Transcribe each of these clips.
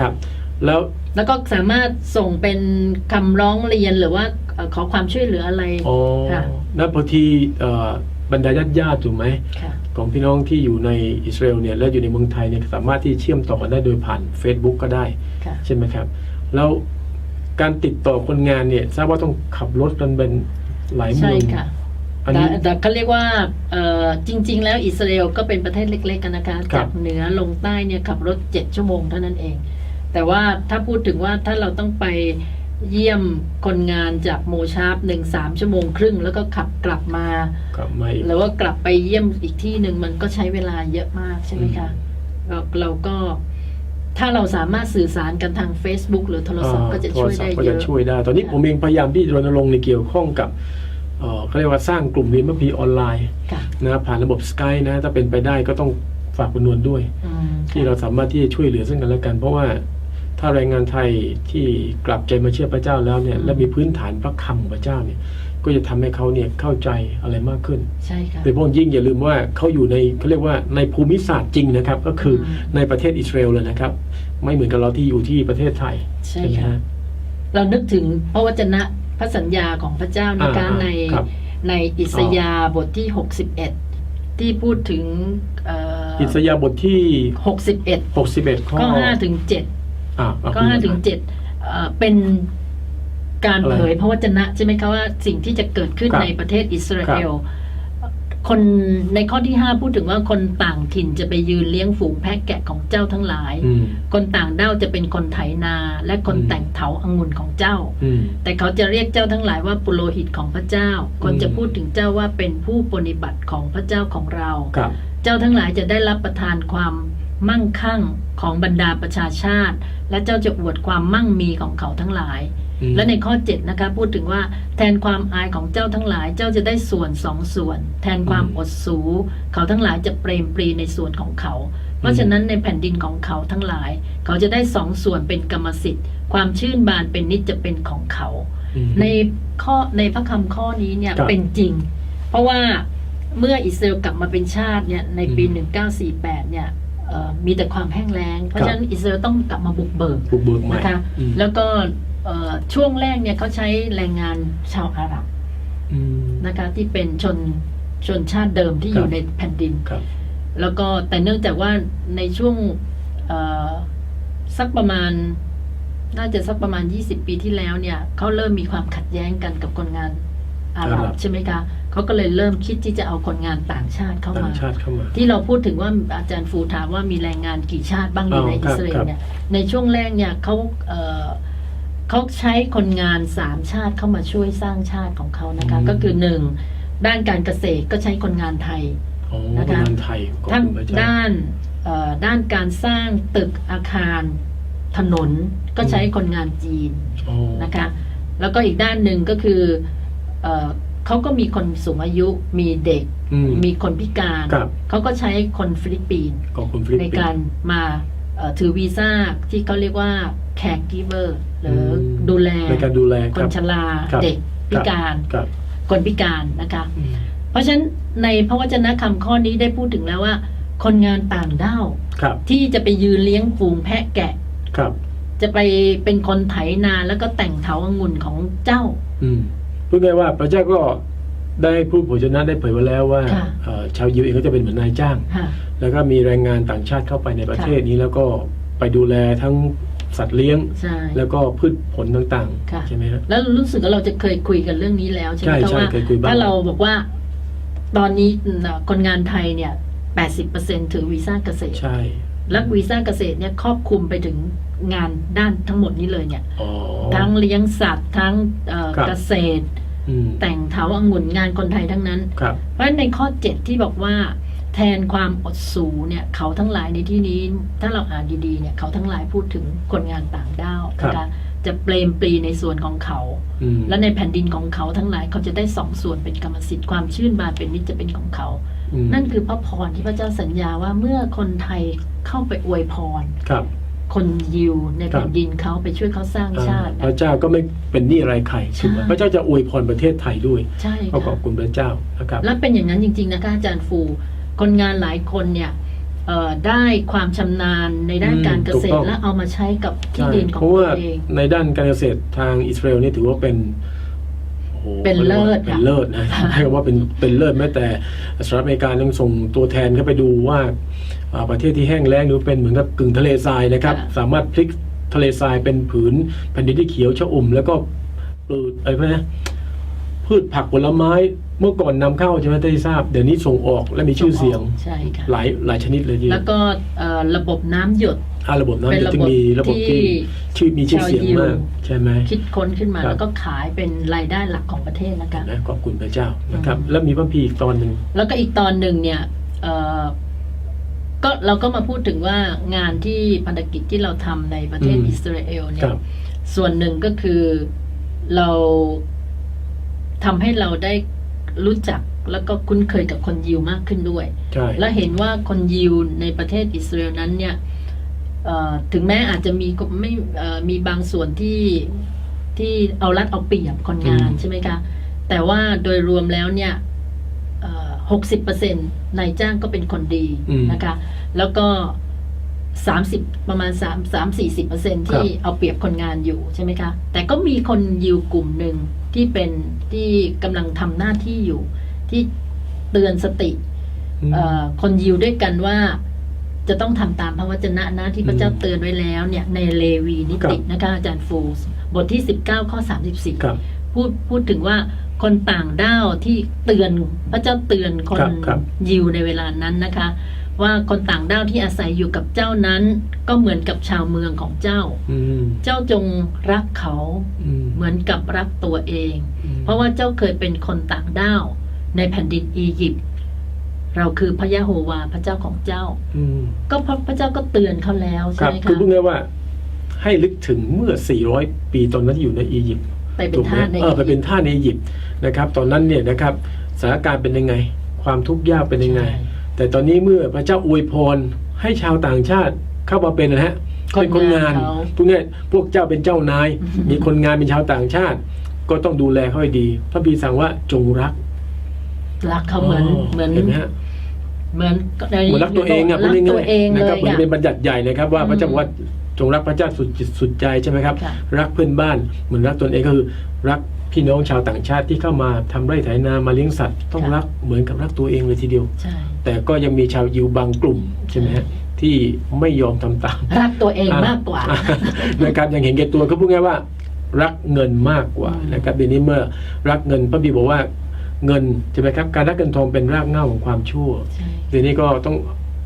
ครับ แล้วแล้วก็สามารถส่งเป็นคำร้องเรียนหรือว่าเอ่อขอความช่วยเหลืออะไร อ๋อค่ะ แล้วพอทีเอ่อบรรดาญาติญาติๆถูกไหม ค่ะ ของพี่น้องที่อยู่ในอิสราเอลเนี่ยและอยู่ในเมืองไทยเนี่ยสามารถที่เชื่อมต่อกันได้โดยผ่าน Facebook ก็ได้ ค่ะ ใช่ไหมครับ แล้วการติดต่อคนงานเนี่ยทราบว่าต้องขับรถกันเป็นหลายเมืใช่องค่ะ อันแต่นี้ แต่เขาเรียกว่าเอ่อจริง ๆ แล้วอิสราเอลก็เป็นประเทศเล็ก ๆ กันนะคะครับ จากเหนือลงใต้เนี่ยขับรถเจ็ดชั่วโมงเท่านั้นเอง แต่ว่าถ้าพูดถึงว่าถ้าเราต้องไปเยี่ยมคนงานจากโมชาร์ปหนึ่งสามชั่วโมงครึ่ง แล้วก็ขับกลับมา กลับมาอีกหรือว่ากลับไปเยี่ยมอีกที่หนึ่งมันก็ใช้เวลาเยอะมากใช่ไหมคะเราเราก็ถ้าเราสามารถสื่อสารกันทาง Facebook หรือโทรศัพท์ก็จะช่วยได้ก็เยจะอะช่วยได้ ตอนนี้ค่ะผมเองพยายามที่จะรณรงค์ในเกี่ยวข้องกับเอ่อเขาเรียกว่าสร้างกลุ่มเรียนมัพีออนไลน์ค่ะนะผ่านระบบสกายนะถ้าเป็นไปได้ก็ต้องฝากคุณนวลด้วยอืมที่เราสามารถที่จะช่วยเหลือซึ่งกันและกัน เพราะว่า ถ้าแรงงานไทยที่กลับใจมาเชื่อพระเจ้าแล้วเนี่ยและมีพื้นฐานพระคำของพระเจ้าเนี่ยก็จะทำให้เขาเนี่ยเข้าใจอะไรมากขึ้นใช่ค่ะโดยเฉพาะยิ่งอย่าลืมว่าเขาอยู่ในเขาเรียกว่าในภูมิศาสตร์จริงนะครับ ก็คืออมในประเทศอิสราเอลเลยนะครับ ไม่เหมือนกับเราที่อยู่ที่ประเทศไทยใช่ไหมค่ะฮะเรานึกถึงพระวจนะพระสัญญาของพระเจ้านะคะอ่าๆในครับในอิสยาห์บทที่ 61 ที่พูดถึงเอ่ออิสยาห์บทที่ 61 61 ข้อก็5ถึง7 อ่าอ่าก็คุณ5ถึงอ่าน7เอ่อเป็นการอะไรเผยพระวจนะใช่ไหมคะว่าสิ่งที่จะเกิดขึ้นครับในประเทศอิสราเอลคนในข้อที่5พูดถึงว่าคนต่างถิ่นจะไปยืนเลี้ยงฝูงแพะแกะของเจ้าทั้งหลายอืมคนต่างด้าวจะเป็นคนไถนา และคนอืมแต่งเถาองุ่นของเจ้าอืมแต่เขาจะเรียกเจ้าทั้งหลายว่าปุโรหิตของพระเจ้า คนจะพูดถึงเจ้าว่าเป็นผู้ปฏิบัติของพระเจ้าของเราครับเจ้าทั้งหลายจะได้รับประทานความ มั่งคั่งของบรรดาประชาชาติ และเจ้าจะอวดความมั่งมีของเขาทั้งหลายอืมและในข้อ7นะคะพูดถึงว่าแทนความอายของเจ้าทั้งหลาย เจ้าจะได้ส่วนสองส่วน แทนความอดสู เขาทั้งหลายจะเปรมปรีในส่วนของเขา เพราะฉะนั้นในแผ่นดินของเขาทั้งหลาย เขาจะได้สองส่วนเป็นกรรมสิทธิ์ ความชื่นบานเป็นนิจจะเป็นของเขาอืมในข้อในพระคำข้อนี้เนี่ยครับเป็นจริง เพราะว่าเมื่ออิสราเอลกลับมาเป็นชาติเนี่ยในปีอืม1948 เนี่ยเอ่อ มีแต่ความแห้งแล้ง เพราะฉะนั้นอิสราเอลต้องกลับมาบุกเบิกบุกเบิกใหม่นะคะอืมแล้วก็เอ่อช่วงแรกเนี่ยเขาใช้แรงงานชาวอาหรับอืมนะคะที่เป็นชนชนชาติเดิมที่อคยู่รับในแผ่นดินครับแล้วก็แต่เนื่องจากว่าในช่วงเอ่อสักประมาณ น่าจะสักประมาณ 20 ปีที่แล้วเนี่ยเขาเริ่มมีความขัดแย้งกันกับคนงาน อาหรัอาหรับ บใช่ไหมคะเขาก็เลยเริ่มคิดที่จะเอาคนงานต่างชาติเข้าต่างมาชาติเข้ามา ที่เราพูดถึงว่าอาจารย์ฟูถามว่ามีแรงงานกี่ชาติบ้างอยู่อ๋อในครัอิบสราเอครัลบ เนี่ยในช่วงแรกเนี่ยเขาเอ่อเขาใช้คนงานสามชาติเข้ามาช่วยสร้างชาติของเขานะคะอืมก็คือหนึ่งด้านการเกษตรก็ใช้คนงานไทย อ๋อนะคะคนงานไทยขอบทั้งคุณพระเจ้า ด้านเอ่อด้านการสร้างตึกอาคารถนนก็ใช้คนงานจีนอ๋อนะคะแล้วก็อีกด้านหนึ่งก็คือ เอ่อเขาก็มีคนสูงอายุมีเด็กอืมมีคนพิการครับเขาก็ใช้คนฟิลิปปินส์ขอบคุณฟิลิปในปินการส์มาเอ่อถือวีซ่าที่เขาเรียกว่า caregiver หรืออมดูแลในการดูแลคคนรับชราครับเด็กพิการครับคนพิการนะคะอืมเพราะฉะนั้นในพระวจนะคำข้อนี้ได้พูดถึงแล้วว่า คนงานต่างด้าวครับที่จะไปยืนเลี้ยงฝูงแพะแกะครับจะไปเป็นคนไถนาแล้วก็แต่งเถาองุ่นของเจ้าอืม พูดง่ายๆว่าพระเจ้าก็ได้พูดผลชนะได้เผยไว้แล้วว่าค่ะเอ่อชาวยิวเองก็จะเป็นเหมือนนายจ้าง ค่ะ แล้วก็มีแรงงานต่างชาติเข้าไปในประเทศนี้ แล้วก็ไปดูแลทั้งสัตว์เลี้ยง ใช่ แล้วก็พืชผลต่างค่ะ ๆ ใช่ไหมฮะ แล้วรู้สึกว่าเราจะเคยคุยกันเรื่องนี้แล้วใช่ไหมใช่คะใช่ว่าเคยคุยบ้าง ถ้าเราบอกว่า ตอนนี้คนงานไทยเนี่ย 80%ถือวีซ่าเกษตร ใช่ และวีซ่าเกษตรเนี่ยครอบคลุมไปถึงงานด้านทั้งหมดนี้เลยเนี่ย อ๋อ ทั้งเลี้ยงสัตว์ทั้งเอ่อครับ เกษตร อืมแต่งเถาองุ่นงานคนไทยทั้งนั้น ครับ เพราะฉะนั้นในข้อ 7 ที่บอกว่า แทนความอดสูเนี่ยเขาทั้งหลายในที่นี้ ถ้าเราอ่านดีๆเนี่ยเขาทั้งหลายพูดถึงคนงานต่างด้าวนะครัคะบจะเปลมปรีในส่วนของเขา อืมและในแผ่นดินของเขาทั้งหลายเขาจะได้สองส่วนเป็นกรรมสิทธิ์ความชื่นบานเป็นนิจจะเป็นของเขาอืม นั่นคือพระพรที่พระเจ้าสัญญาว่าเมื่อคนไทยเข้าไปอวยพรครับ คนยิวในครับแผ่นดินเขาไปช่วยเขาสร้างชาติ พระเจ้าก็ไม่เป็นหนี้อะไรใครใช่ถูกไหมพระเจ้าจะอวยพรประเทศไทยด้วยใช่ก็ขอบค่ะคุณพระเจ้านะครับและเป็นอย่างนั้นจริง ๆ นะคะอาจารย์ฟู คนงานหลายคนเนี่ยเอ่อได้ความชำนาญในด้านอืมการเกษถูตกต้รองและเอามาใช้กับที่ใช่ดินของเพราะตัว่าวเอง ในด้านการเกษตรทางอิสราเอลนี่ถือว่าเป็นโอ้โห เป็นเลิศเป็นค่ะเลิศนะใช้คำว่าเป็นเป็นเลิศแม้แต่สหรัฐอเมริกาต้องส่งตัวแทนเข้าไปดูว่าอ่าประเทศที่แห้งแล้งหรือเป็นเหมือนกับกึ่งทะเลทรายนะครับสามารถพลิกทะเลทรายเป็นผืนแผ่นดินที่เขียวชอุ่ม แล้วก็ปลูกอะไรพวกนี้พืชผักผลไม้เมื่อก่อนนำเข้าใช่ไหมที่ทราบ เดี๋ยวนี้ส่งออกและมีชื่อเสียงใช่ค่ะ หลายหลายชนิดเลยทีเดียแล้ววก็เอ่อระบบน้ำหยด อ่าระบบน้ำเป็นจะระถึบบงมีระบบที่ที่ชื่อมีชื่อเสียงชาวยิวมาก ใช่ไหม คิดค้นขึ้นมาครับ แล้วก็ขายเป็นรายได้หลักของประเทศนะคะ นะขอบคุณพระเจ้านะครับ อืม แล้วมีพระพีร์อีกตอนหนึ่ง แล้วก็อีกตอนหนึ่งเนี่ยเอ่อก็เราก็มาพูดถึงว่างานที่พันธกิจที่เราทำในประเทศอืม อิสราเอลเนี่คย รับ ส่วนหนึ่งก็คือเราทำให้เราได้รู้จักแล้วก็คุ้นเคยกับคนยิวมากขึ้นด้วย ใช่ และเห็นว่าคนยิวในประเทศอิสราเอลนั้นเนี่ยเอ่อ ถึงแม้อาจจะมีก็ไม่เอ่อมีบางส่วนที่ที่เอารัดเอาเปรียบคนงานใช่ไหมคะแต่ว่าโดยรวมแล้วเนี่ยหกสิบเปอร์เซ็นต์นายจ้างก็เป็นคนดีอืมนะคะ แล้วก็สามสิบประมาณสามสามสี่สิบเปอร์เซ็นที่เอาเปรียบคนงานอยู่ใช่ไหมคะ แต่ก็มีคนยิวกลุ่มหนึ่งที่เป็นที่กำลังทำหน้าที่อยู่ ที่เตือนสติมเอ่อคนยิวด้วยกันว่า จะต้องทำตามพระวจนะนะที่พระเจ้าอืมเตือนไว้แล้วเนี่ยในเลวีนิติครับนะคะอาจารย์ฟูสบทที่ 19 ข้อ 34ครับพูดพูดถึงว่าคนต่างด้าวที่เตือนพระเจ้าเตือนคนครับครับยิวในเวลานั้นนะคะ ว่าคนต่างด้าวที่อาศัยอยู่กับเจ้านั้น ก็เหมือนกับชาวเมืองของเจ้าอืมเจ้าจงรักเขาอืมเหมือนกับรักตัวเองอืมเพราะว่าเจ้าเคยเป็นคนต่างด้าวในแผ่นดินอียิปต์ เราคือพระยะโฮวาพระเจ้าของเจ้า อืมก็พระพระเจ้าก็เตือนเขาแล้วคใช่รับ ไหมคือคะพูดง่ายๆว่า ให้ลึกถึงเมื่อ 400 ปีตอนนั้นที่อยู่ในอียิปต์ไปเป็ถูนกไหมทาสในเออไปเป็นท่าสในอียิปต์นะครับ ตอนนั้นเนี่ยนะครับสถานการณ์เป็นยังไง ความทุกข์ยากเป็นยังไง ใช่ แต่ตอนนี้เมื่อพระเจ้าอวยพรให้ชาวต่างชาติเข้ามาเป็นนะฮะคนงานเป็นคนงานเขาพวกเนี้ยพวกเจ้าเป็นเจ้านาย อืมมีคนงานเป็นชาวต่างชาติ ก็ต้องดูแลเขาให้ดี พระบีร์สั่งว่าจงรัก รักเขาเหมือนเหมือน เห็นไหมฮะเหมือนเหมือนรักตัวเองอะพูรัดกง่ายๆตัวเองเลนะครับยเหมือนอะเป็นบัญญัติใหญ่นะครับว่าอืมพระเจ้าบอกว่าจงรักพระเจ้าสุดจิตสุดใจใช่ไหมครับ ค่ะรักเพื่อนบ้านเหมือนรักตนเองก็คือ รักพี่น้องชาวต่างชาติที่เข้ามาทำไร่ไถนามาเลี้ยงสัตว์ ต้องรักเหมือนกับรักตัวเองเลยทีเดียว ใช่ แต่ก็ยังมีชาวยิวบางกลุ่มใช่ไหมฮะที่ไม่ยอมทำตาม รักตัวเองมากกว่า อ่นะครับยังเห็นแก่ตัวก็พูดง่ายว่า รักเงินมากกว่าอืมนะครับเดี๋ยวนี้เมื่อรักเงินพระบีบอกว่า เงินใช่ไหมครับการรักเงินทองเป็นรากเหง้าของความชั่วใช่เดี๋ยวนี้ก็ต้อง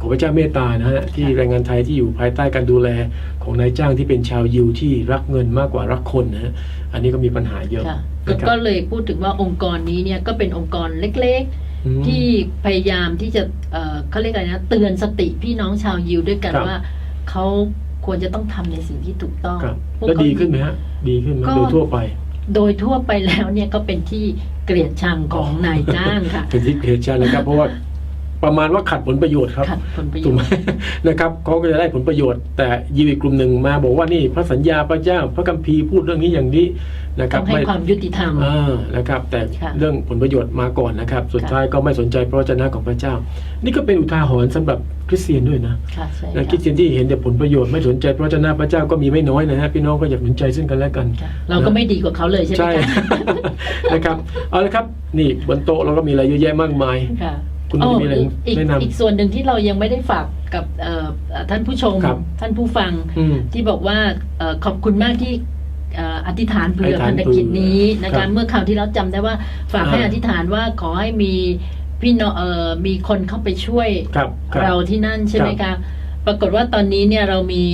ขอพระเจ้าเมตตานะฮะที่ค่ะแรงงานไทยที่อยู่ภายใต้การดูแลของนายจ้างที่เป็นชาวยิวที่รักเงินมากกว่ารักคนนะฮะอันนี้ก็มีปัญหาเยอะค่ะนะคก็รับเลยพูดถึงว่าองค์กรนี้เนี่ยก็เป็นองค์กรเล็กอืม ๆ ที่พยายามที่จะเอ่อเขาเรียกอะไรนะเตือนสติพี่น้องชาวยิวด้วยกันครับว่าเขาควรจะต้องทำในสิ่งที่ถูกต้องครับพวกแล้วเขา ดีขึ้นไหมฮะ ดีขึ้นไหมก็ โดยทั่วไป โดยทั่วไปแล้วเนี่ยก็เป็นที่ เกลียดชังของนายจ้างค่ะ เป็นที่เพจใช่นะครับเพราะว่า ประมาณว่าขัดผลประโยชน์ครับขัดผลประโยถูกชไหมน์ นะครับเขาก็จะได้ผลประโยชน์ แต่ยิวอีกกลุ่มหนึ่งมาบอกว่านี่พระสัญญาพระเจ้าพระคัมภีร์พูดเรื่องนี้อย่างนี้นะครัต้บองให้ความยุติธรรม อ่านะครับ แต่ค่ะเรื่องผลประโยชน์มาก่อนนะครับ สุดค่ะ ท้ายก็ไม่สนใจพระวจนะของพระเจ้า นี่ก็เป็นอุทาหรณ์สำหรับคริสเตียนด้วยนะค่ะใช่นะคริสค่ะเตียนที่เห็นแต่ผลประโยชน์ไม่สนใจพระวจนะพระเจ้าก็มีไม่น้อยนะฮะพี่น้องก็อยากสนใจซึ่งกันและกัน ค่ะเราก็ไม่ดีกว่าเขาเลยใช่ไหมใช่ คะ นะครับ เอาละครับ นี่บนโต๊ะเราก็มีอะไรเยอะแยะมากมาย ค่ะ คุณอ๋อมีอะไรอีกอีกแนะนำ อีกส่วนหนึ่งที่เรายังไม่ได้ฝากกับเอ่อเอ่อท่านผู้ชม ครับ ท่านผู้ฟังอืม ที่บอกว่าเอ่อขอบคุณมากที่เอ่ออธิษฐานเผื่ออธิษฐานพันธกิจนี้นะครัคะบเมื่อคราวที่เราจำได้ว่าฝากให้อ่าอธิษฐานว่าขอให้มีพี่น้องเอ่อมีคนเข้าไปช่วยครับคบ เราที่นั่นใช่ไหมครัคะบปรากฏว่าตอนนี้เนี่ยเรามี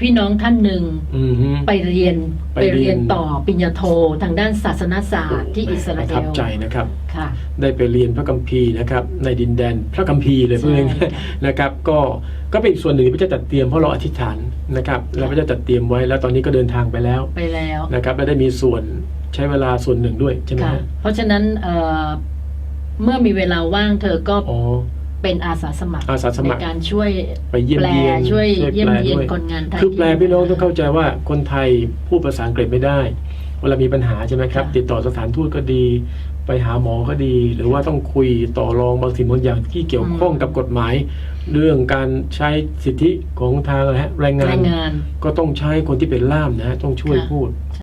พี่น้องท่านหนึ่งอืมฮึ ไปเรียนไปไปเรียน เรียนต่อปริญญาโททางด้านศาสนศาสตร์ที่อิสราประเอทับลใจนะครับ ค่ะ ได้ไปเรียนพระคัมภีร์นะครับ ในดินแดนพระคัมภีร์เลยใช่ เพื่อนค่ะนะครับ ก็ก็เป็นอีกส่วนหนึ่งที่พระเจ้าจัดเตรียมเพราะเราอธิษฐานนะครับแล้วพระเจ้าจัดเตรียมไว้แล้วตอนนี้ก็เดินทางไปแล้วไปแล้ว นะครับและได้มีส่วนใช้เวลาส่วนหนึ่งด้วยใช่ไหมค่ะ ฮะเพราะฉะนั้นเอ่อเมื่อมีเวลาว่างเธอก็อ๋อ เป็นอาสาสมัครอาสาสมัครในการช่วยไปเยี่ยมแปลเยียนช่วยเยี่ยมแปลเยียนด้วยคนงานไทยคือแปลที่พี่น้องต้องเข้าใจว่าคนไทยพูดภาษาอังกฤษไม่ได้เวลามีปัญหาใช่ไหมครับค่ะติดต่อสถานทูตก็ดี ไปหาหมอก็ดี หรือว่าต้องคุยต่อรองบางสิ่งบางอย่างที่เกี่ยวข้องกับกฎหมาย เรื่องการใช้สิทธิของทางอะไรฮะแรงงาแรนงงาน ก็ต้องใช้คนที่เป็นล่ามนะฮะต้องช่วยค่ะพูด